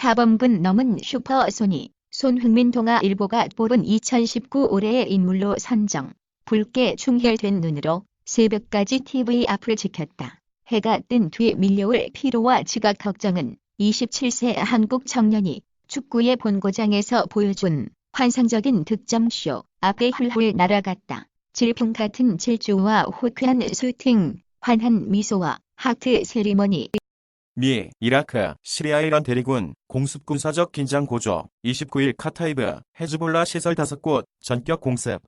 자범근 넘은 슈퍼소니 손흥민 동아일보가 뽑은 2019 올해의 인물로 선정. 붉게 충혈된 눈으로 새벽까지 TV 앞을 지켰다. 해가 뜬 뒤 밀려올 피로와 지각 걱정은 27세 한국 청년이 축구의 본고장에서 보여준 환상적인 득점쇼 앞에 훌훌 날아갔다. 질풍 같은 질주와 호쾌한 슈팅, 환한 미소와 하트 세리머니. 미, 이라크, 시리아 이란 대리군, 공습 군사적 긴장 고조, 29일 카타이브, 헤즈볼라 시설 5곳, 전격 공습.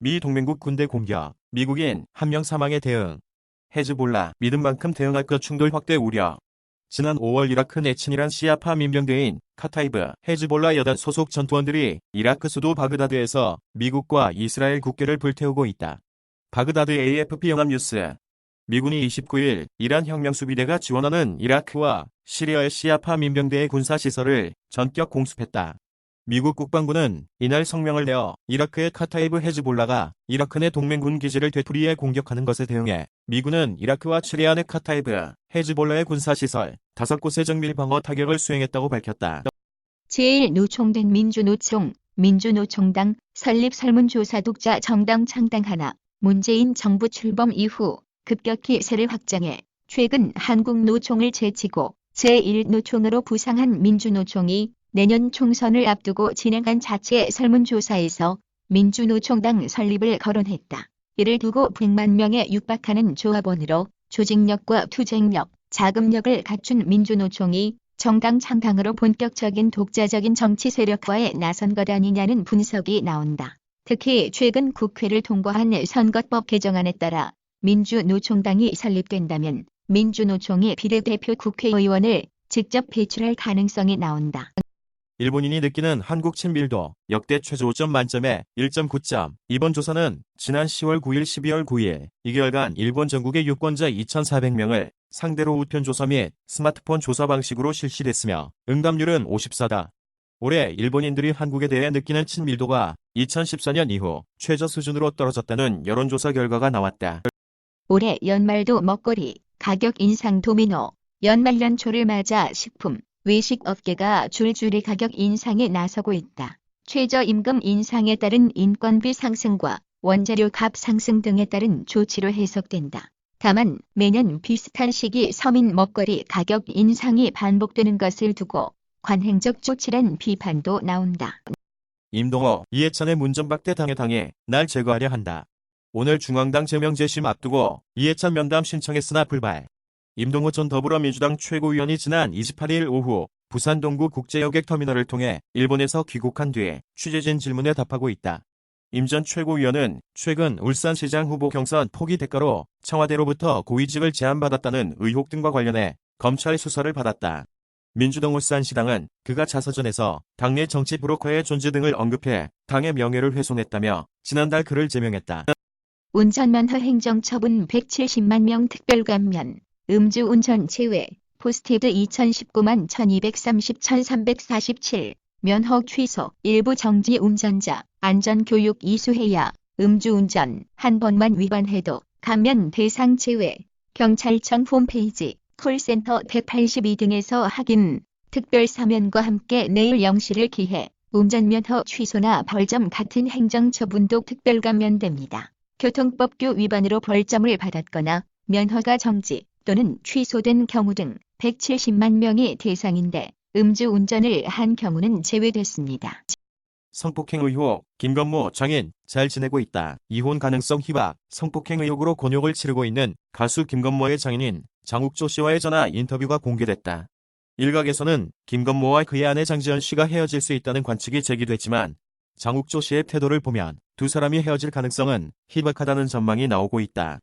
미 동맹국 군대 공격, 미국인 한 명 사망에 대응. 헤즈볼라, 믿은 만큼 대응할 것 충돌 확대 우려. 지난 5월 이라크 내친이란 시아파 민병대인 카타이브, 헤즈볼라 여단 소속 전투원들이 이라크 수도 바그다드에서 미국과 이스라엘 국교를 불태우고 있다. 바그다드 AFP 연합뉴스 미군이 29일 이란 혁명수비대가 지원하는 이라크와 시리아의 시아파 민병대의 군사시설을 전격 공습했다. 미국 국방부는 이날 성명을 내어 이라크의 카타이브 헤즈볼라가 이라크 내 동맹군 기지를 되풀이해 공격하는 것에 대응해 미군은 이라크와 시리아 내 카타이브 헤즈볼라의 군사시설 5곳의 정밀 방어 타격을 수행했다고 밝혔다. 제1노총된 민주노총, 민주노총당 설립 설문조사 독자 정당 창당 하나, 문재인 정부 출범 이후 급격히 세를 확장해 최근 한국노총을 제치고 제1노총으로 부상한 민주노총이 내년 총선을 앞두고 진행한 자체 설문조사에서 민주노총당 설립을 거론했다. 이를 두고 100만 명에 육박하는 조합원으로 조직력과 투쟁력, 자금력을 갖춘 민주노총이 정당 창당으로 본격적인 독자적인 정치 세력화에 나선 것 아니냐는 분석이 나온다. 특히 최근 국회를 통과한 선거법 개정안에 따라 민주노총당이 설립된다면 민주노총이 비례대표 국회의원을 직접 배출할 가능성이 나온다. 일본인이 느끼는 한국 친밀도 역대 최저점 만점에 1.9점. 이번 조사는 지난 10월 9일 12월 9일 2개월간 일본 전국의 유권자 2,400명을 상대로 우편 조사 및 스마트폰 조사 방식으로 실시됐으며 응답률은 54다. 올해 일본인들이 한국에 대해 느끼는 친밀도가 2014년 이후 최저 수준으로 떨어졌다는 여론조사 결과가 나왔다. 올해 연말도 먹거리, 가격 인상 도미노, 연말 연초를 맞아 식품, 외식 업계가 줄줄이 가격 인상에 나서고 있다. 최저임금 인상에 따른 인건비 상승과 원자료 값 상승 등에 따른 조치로 해석된다. 다만 매년 비슷한 시기 서민 먹거리 가격 인상이 반복되는 것을 두고 관행적 조치란 비판도 나온다. 임동호, 이해찬의 문전박대 당에 당해 날 제거하려 한다. 오늘 중앙당 제명 재심 앞두고 이해찬 면담 신청했으나 불발. 임동호 전 더불어민주당 최고위원이 지난 28일 오후 부산 동구 국제여객터미널을 통해 일본에서 귀국한 뒤에 취재진 질문에 답하고 있다. 임 전 최고위원은 최근 울산시장 후보 경선 포기 대가로 청와대로부터 고위직을 제안받았다는 의혹 등과 관련해 검찰 수사를 받았다. 민주당 울산시당은 그가 자서전에서 당내 정치 브로커의 존재 등을 언급해 당의 명예를 훼손했다며 지난달 그를 제명했다. 운전면허 행정처분 170만 명 특별감면, 음주운전 제외, 포스티드 2019만 1230 1347, 면허 취소, 일부 정지 운전자, 안전교육 이수해야, 음주운전 한 번만 위반해도 감면 대상 제외, 경찰청 홈페이지, 콜센터 182 등에서 확인, 특별 사면과 함께 내일 0시를 기해 운전면허 취소나 벌점 같은 행정처분도 특별 감면됩니다. 교통법규 위반으로 벌점을 받았거나 면허가 정지 또는 취소된 경우 등 170만 명이 대상인데 음주운전을 한 경우는 제외됐습니다. 성폭행 의혹, 김건모 장인 잘 지내고 있다. 이혼 가능성 희박, 성폭행 의혹으로 곤욕을 치르고 있는 가수 김건모의 장인인 장욱조 씨와의 전화 인터뷰가 공개됐다. 일각에서는 김건모와 그의 아내 장지연 씨가 헤어질 수 있다는 관측이 제기됐지만 장욱조 씨의 태도를 보면 두 사람이 헤어질 가능성은 희박하다는 전망이 나오고 있다.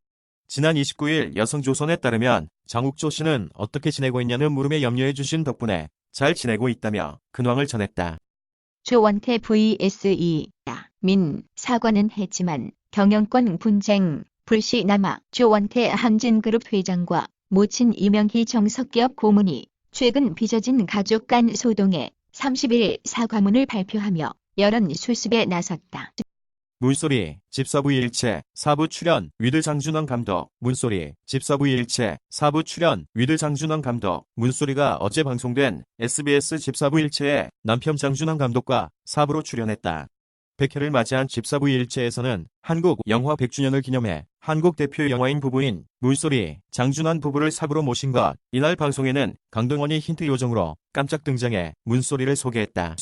지난 29일 여성조선에 따르면 장욱조 씨는 어떻게 지내고 있냐는 물음에 염려해 주신 덕분에 잘 지내고 있다며 근황을 전했다. 조원태 vs2, 민, 사과는 했지만 경영권 분쟁, 불씨 남아 조원태 한진그룹 회장과 모친 이명희 정석기업 고문이 최근 빚어진 가족 간 소동에 30일 사과문을 발표하며 여론 수습에 나섰다. 문소리, 집서부 일체, 사부 출연, 위드 장준원 감독, 문소리, 집서부 일체, 사부 출연, 위드 장준원 감독, 문소리가 어제 방송된 SBS 집사부 일체에 남편 장준원 감독과 사부로 출연했다. 100회를 맞이한 집사부 일체에서는 한국 영화 100주년을 기념해 한국 대표 영화인 부부인 문소리, 장준환 부부를 사부로 모신 것. 이날 방송에는 강동원이 힌트 요정으로 깜짝 등장해 문소리를 소개했다.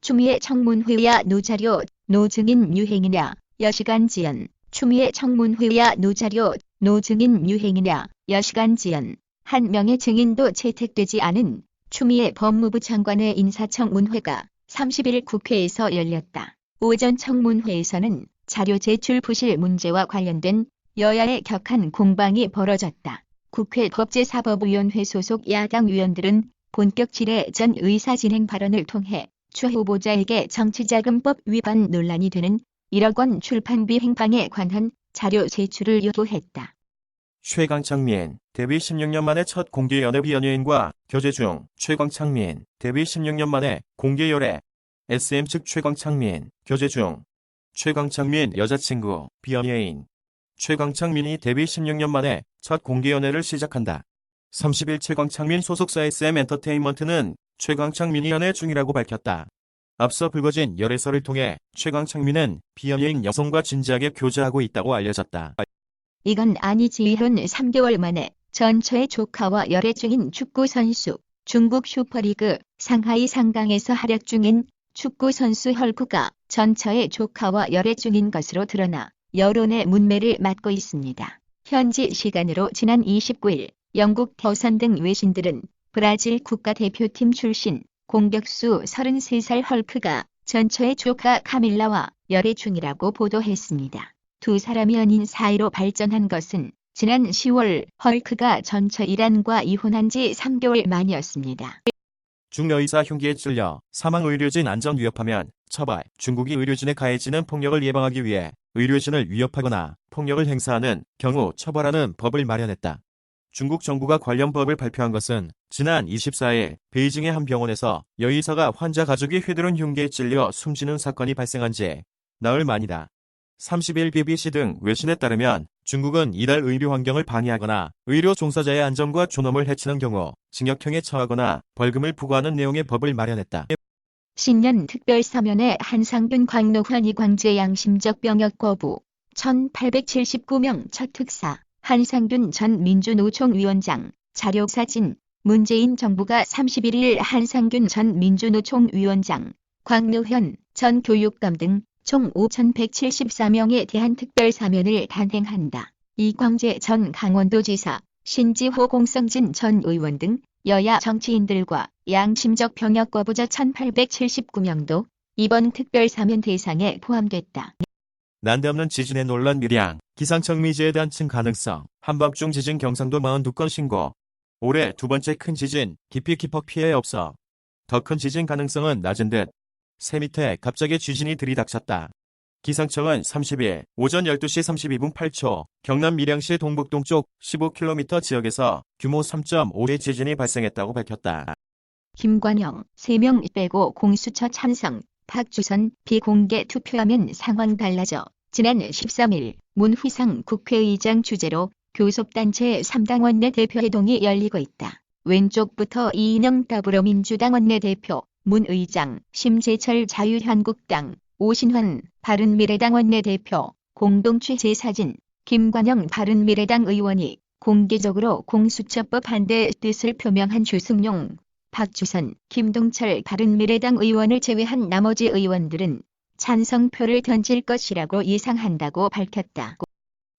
추미애 청문회야 노자료, 노증인 유행이냐, 여시간 지연. 추미애 청문회야 노자료, 노증인 유행이냐, 여시간 지연. 한 명의 증인도 채택되지 않은 추미애 법무부 장관의 인사청문회가 30일 국회에서 열렸다. 오전 청문회에서는 자료 제출 부실 문제와 관련된 여야의 격한 공방이 벌어졌다. 국회 법제사법위원회 소속 야당 의원들은 본격 질의 전 의사 진행 발언을 통해 추 후보자에게 정치자금법 위반 논란이 되는 1억 원 출판비 행방에 관한 자료 제출을 요구했다. 최강창민, 데뷔 16년 만에 첫 공개 연애 비연예인과 교제 중 최광창민, 데뷔 16년 만에 공개 열애 SM 측 최광창민, 교제 중 최광창민 여자친구, 비연예인 최광창민이 데뷔 16년 만에 첫 공개 연애를 시작한다. 30일 최광창민 소속사 SM 엔터테인먼트는 최광창민이 연애 중이라고 밝혔다. 앞서 불거진 열애설을 통해 최광창민은 비연예인 여성과 진지하게 교제하고 있다고 알려졌다. 이건 아니지 이런 3개월 만에 전처의 조카와 열애 중인 축구 선수, 중국 슈퍼리그 상하이 상강에서 활약 중인 축구 선수 헐크가 전처의 조카와 열애 중인 것으로 드러나 여론의 문매를 맞고 있습니다. 현지 시간으로 지난 29일 영국 더선 등 외신들은 브라질 국가대표팀 출신 공격수 33살 헐크가 전처의 조카 카밀라와 열애 중이라고 보도했습니다. 두 사람이 연인 사이로 발전한 것은 지난 10월 헐크가 전처 이란과 이혼한 지 3개월 만이었습니다. 중여의사 흉기에 찔려 사망 의료진 안전 위협하면 처벌. 중국이 의료진에 가해지는 폭력을 예방하기 위해 의료진을 위협하거나 폭력을 행사하는 경우 처벌하는 법을 마련했다. 중국 정부가 관련 법을 발표한 것은 지난 24일 베이징의 한 병원에서 여의사가 환자 가족이 휘두른 흉기에 찔려 숨지는 사건이 발생한 지 나흘 만이다. 30일 BBC 등 외신에 따르면 중국은 이달 의료 환경을 방해하거나 의료 종사자의 안전과 존엄을 해치는 경우 징역형에 처하거나 벌금을 부과하는 내용의 법을 마련했다. 신년 특별사면에 한상균 광노환 이 광제 양심적 병역 거부 1879명 첫 특사 한상균 전 민주노총 위원장 자료사진 문재인 정부가 31일 한상균 전 민주노총 위원장 광노현 전 교육감 등 총 5,174명에 대한 특별 사면을 단행한다. 이광재 전 강원도지사, 신지호 공성진 전 의원 등 여야 정치인들과 양심적 병역 거부자 1,879명도 이번 특별 사면 대상에 포함됐다. 난데없는 지진의 논란 밀양, 기상청 미지에 대한 층 가능성, 한밤중 지진 경상도 42건 신고. 올해 두 번째 큰 지진, 깊이 깊어 피해 없어. 더 큰 지진 가능성은 낮은 듯. 새 밑에 갑자기 지진이 들이닥쳤다. 기상청은 30일 오전 12시 32분 8초 경남 밀양시 동북동쪽 15km 지역에서 규모 3.5의 지진이 발생했다고 밝혔다. 김관영 3명 빼고 공수처 찬성, 박주선 비공개 투표하면 상황 달라져 지난 13일 문휘상 국회의장 주재로 교섭단체 3당 원내대표 회동이 열리고 있다. 왼쪽부터 이인영 더불어민주당 원내대표, 문 의장, 심재철 자유한국당, 오신환 바른미래당 원내대표, 공동 취재 사진, 김관영 바른미래당 의원이 공개적으로 공수처법 반대 뜻을 표명한 주승용, 박주선, 김동철 바른미래당 의원을 제외한 나머지 의원들은 찬성표를 던질 것이라고 예상한다고 밝혔다.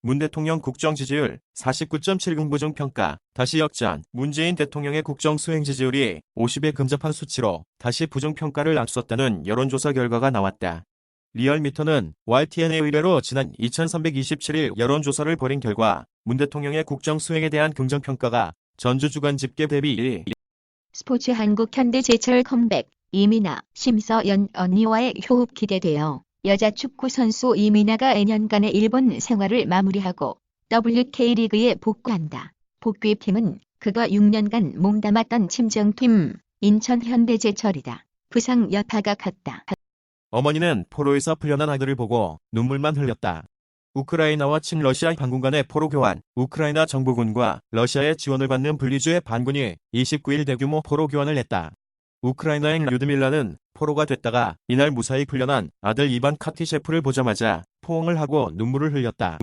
문 대통령 국정 지지율 49.70 부정 평가 다시 역전 문재인 대통령의 국정 수행 지지율이 50에 근접한 수치로 다시 부정 평가를 앞섰다는 여론조사 결과가 나왔다. 리얼미터는 YTN의 의뢰로 지난 2327일 여론조사를 벌인 결과 문 대통령의 국정 수행에 대한 긍정 평가가 전주 주간 집계 대비 1. 스포츠 한국 현대 제철 컴백 이민아 심서연 언니와의 효흡 기대되어 여자 축구 선수 이민아가 2년간의 일본 생활을 마무리하고 WK리그에 복귀한다. 복귀팀은 그가 6년간 몸담았던 침정팀 인천 현대제철이다. 부상 여파가 컸다. 어머니는 포로에서 풀려난 아들을 보고 눈물만 흘렸다. 우크라이나와 친러시아 반군 간의 포로 교환, 우크라이나 정부군과 러시아의 지원을 받는 분리주의 반군이 29일 대규모 포로 교환을 했다. 우크라이나행 류드밀라는 포로가 됐다가 이날 무사히 풀려난 아들 이반 카티셰프를 보자마자 포옹을 하고 눈물을 흘렸다.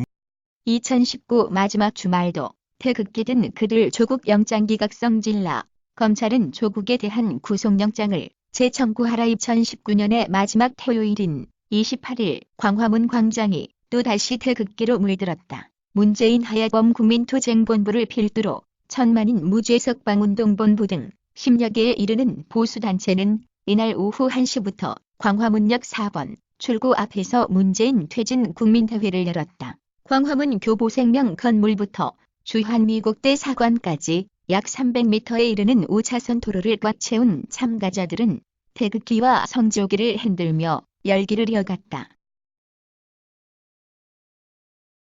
2019 마지막 주말도 태극기 든 그들 조국 영장 기각성 질라. 검찰은 조국에 대한 구속영장을 재청구하라 2019년의 마지막 토요일인 28일 광화문 광장이 또다시 태극기로 물들었다. 문재인 하야범 국민투쟁본부를 필두로 천만인 무죄석방운동본부 등 10여 개에 이르는 보수단체는 이날 오후 1시부터 광화문역 4번 출구 앞에서 문재인 퇴진 국민대회를 열었다. 광화문 교보생명 건물부터 주한미국대 사관까지 약 300m에 이르는 5차선 도로를 꽉 채운 참가자들은 태극기와 성조기를 흔들며 열기를 이어갔다.